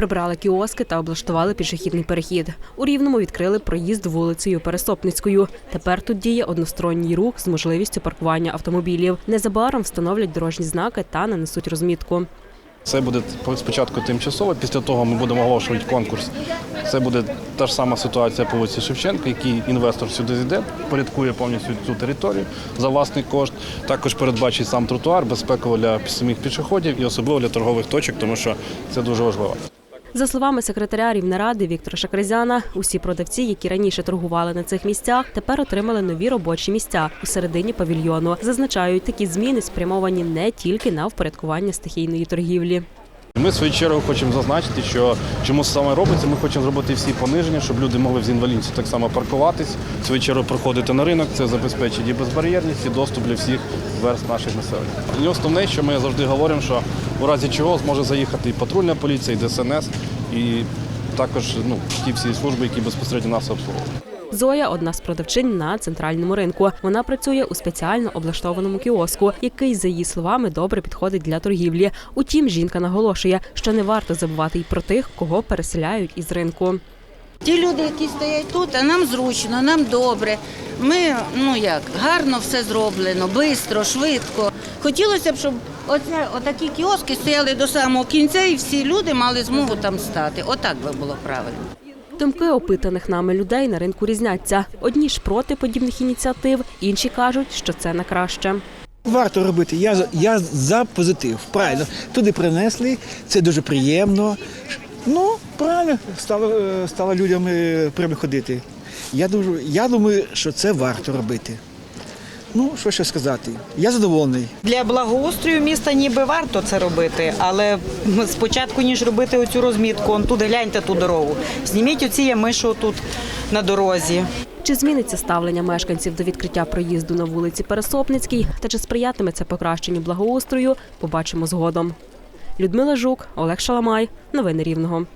Прибрали кіоски та облаштували пішохідний перехід. У Рівному відкрили проїзд вулицею Пересопницькою. Тепер тут діє односторонній рух з можливістю паркування автомобілів. Незабаром встановлять дорожні знаки та нанесуть розмітку. Це буде спочатку тимчасово, після того ми будемо оголошувати конкурс. Це буде та ж сама ситуація по вулиці Шевченка, який інвестор сюди зійде, порядкує повністю цю територію за власний кошт. Також передбачить сам тротуар, безпеково для самих пішоходів і особливо для торгових точок, тому що це дуже важливо. За словами секретаря Рівнеради Віктора Шакризяна, усі продавці, які раніше торгували на цих місцях, тепер отримали нові робочі місця у середині павільйону. Зазначають, такі зміни спрямовані не тільки на впорядкування стихійної торгівлі. Ми в свою чергу хочемо зазначити, що чому саме робиться. Ми хочемо зробити всі пониження, щоб люди могли з інвалідністю так само паркуватись, в свою чергу проходити на ринок. Це забезпечить і безбар'єрність, і доступ для всіх верст наших населення. І основне, що ми завжди говоримо, що у разі чого зможе заїхати і патрульна поліція, і ДСНС, і також ну, ті всі служби, які безпосередньо нас обслуговують. Зоя одна з продавчинь на центральному ринку. Вона працює у спеціально облаштованому кіоску, який, за її словами, добре підходить для торгівлі. Утім, жінка наголошує, що не варто забувати й про тих, кого переселяють із ринку. Ті люди, які стоять тут, а нам зручно, нам добре. Ми ну як гарно все зроблено, швидко, швидко. Хотілося б, щоб оце отакі кіоски стояли до самого кінця, і всі люди мали змогу там стати. Отак би було правильно. Думки опитаних нами людей на ринку різняться. Одні ж проти подібних ініціатив, інші кажуть, що це на краще. Варто робити. Я, я за позитив. Правильно. Туди принесли, це дуже приємно. Ну, правильно, стало, е, стало людям е, прямо ходити. Я, дуже, я думаю, що це варто робити. Ну, що ще сказати? Я задоволений. Для благоустрою міста ніби варто це робити, але спочатку, ніж робити оцю розмітку, он туди гляньте ту дорогу. Зніміть оці ями, що тут на дорозі. Чи зміниться ставлення мешканців до відкриття проїзду на вулиці Пересопницькій та чи сприятиме це покращенню благоустрою, побачимо згодом. Людмила Жук, Олег Шаламай. Новини Рівного.